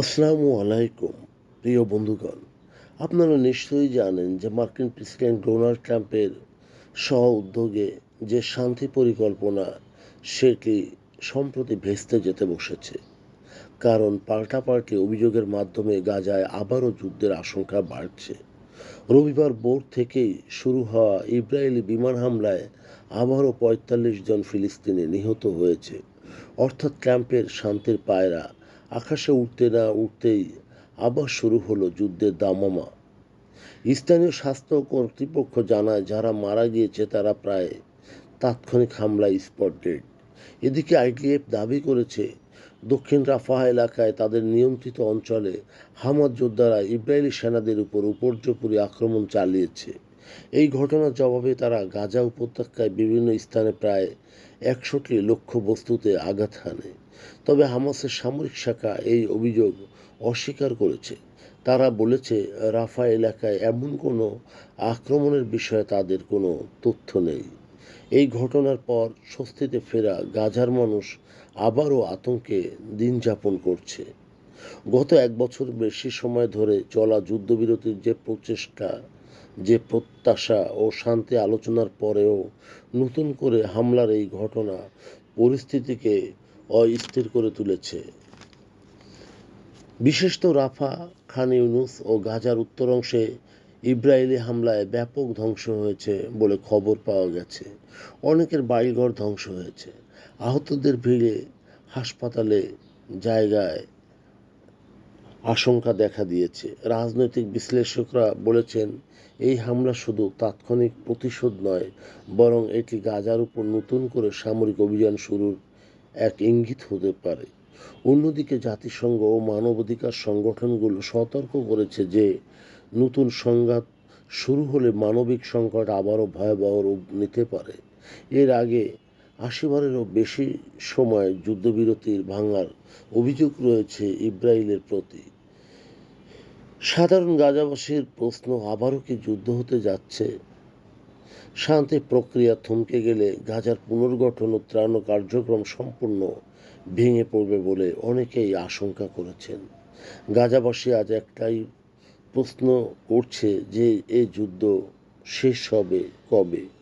আসসালামু আলাইকুম, প্রিয় বন্ধুগণ। আপনারা নিশ্চয়ই জানেন যে মার্কিন প্রেসিডেন্ট ডোনাল্ড ট্রাম্পের সহ উদ্যোগে যে শান্তি পরিকল্পনা, সেটি সম্প্রতি ভেস্তে যেতে বসেছে। কারণ পাল্টাপাল্টি অভিযোগের মাধ্যমে গাজায় আবারও যুদ্ধের আশঙ্কা বাড়ছে। রবিবার ভোর থেকেই শুরু হওয়া ইসরায়েলি বিমান হামলায় আবারও পঁয়তাল্লিশ জন ফিলিস্তিনি নিহত হয়েছে। অর্থাৎ ট্রাম্পের শান্তির পায়রা আকাশে উঠতে না উঠতেই আবার শুরু হলো যুদ্ধের দামামা। স্থানীয় স্বাস্থ্য কর্তৃপক্ষ জানায়, যারা মারা গিয়েছে তারা প্রায় তাৎক্ষণিক হামলায় স্পট ডেড এদিকে আইডিএফ দাবি করেছে, দক্ষিণ রাফাহ এলাকায় তাদের নিয়ন্ত্রিত অঞ্চলে হামাদ যোদ্ধারা ইসরায়েলি সেনাদের উপর উপর্যপুরি আক্রমণ চালিয়েছে। এই ঘটনার জবাবে তারা গাজা উপত্যকায় বিভিন্ন স্থানে প্রায় একশোটি লক্ষ্য বস্তুতে আঘাত হানে। তবে হামাসের সামরিক শাখা এই অভিযোগ অস্বীকার করেছে। তারা বলেছে, রাফা এলাকায় এমন কোনো আক্রমণের বিষয়ে তাদের কোনো তথ্য নেই। এই ঘটনার পর স্বস্তিতে ফেরা গাজার মানুষ আবারও আতঙ্কে দিন যাপন করছে। গত এক বছর বেশি সময় ধরে চলা যুদ্ধবিরতির যে প্রচেষ্টা যে প্রত্যাশা ও শান্তি আলোচনার পরেও নতুন করে হামলার এই ঘটনা পরিস্থিতিকে অস্থির করে তুলেছে। বিশেষত রাফা, খান ইউনুস ও গাজার উত্তরাংশে ইসরায়েলি হামলায় ব্যাপক ধ্বংস হয়েছে বলে খবর পাওয়া গেছে। অনেকের বাড়িঘর ধ্বংস হয়েছে। আহতদের ভিড়ে হাসপাতালে, জায়গায় আশঙ্কা দেখা দিয়েছে। রাজনৈতিক বিশ্লেষকরা বলেছেন, এই হামলা শুধু তাৎক্ষণিক প্রতিশোধ নয়, বরং এটি গাজার উপর নতুন করে সামরিক অভিযান শুরুর এক ইঙ্গিত হতে পারে। অন্যদিকে জাতিসংঘ ও মানবাধিকার সংগঠনগুলো সতর্ক করেছে যে, নতুন সংঘাত শুরু হলে মানবিক সংকট আবারও ভয়াবহ রূপ নিতে পারে। এর আগে আশিবারেরও বেশি সময় যুদ্ধবিরতির ভাঙার অভিযোগ রয়েছে ইসরায়েলের প্রতি। সাধারণ গাজাবাসীর প্রশ্ন আবারও কি যুদ্ধ হতে যাচ্ছে? শান্তি প্রক্রিয়া থমকে গেলে গাজার পুনর্গঠন ও ত্রাণ কার্যক্রম সম্পূর্ণ ভেঙে পড়বে বলে অনেকেই আশঙ্কা করেছেন। গাজাবাসী আজ একটাই প্রশ্ন করছে যে এ যুদ্ধ শেষ হবে কবে?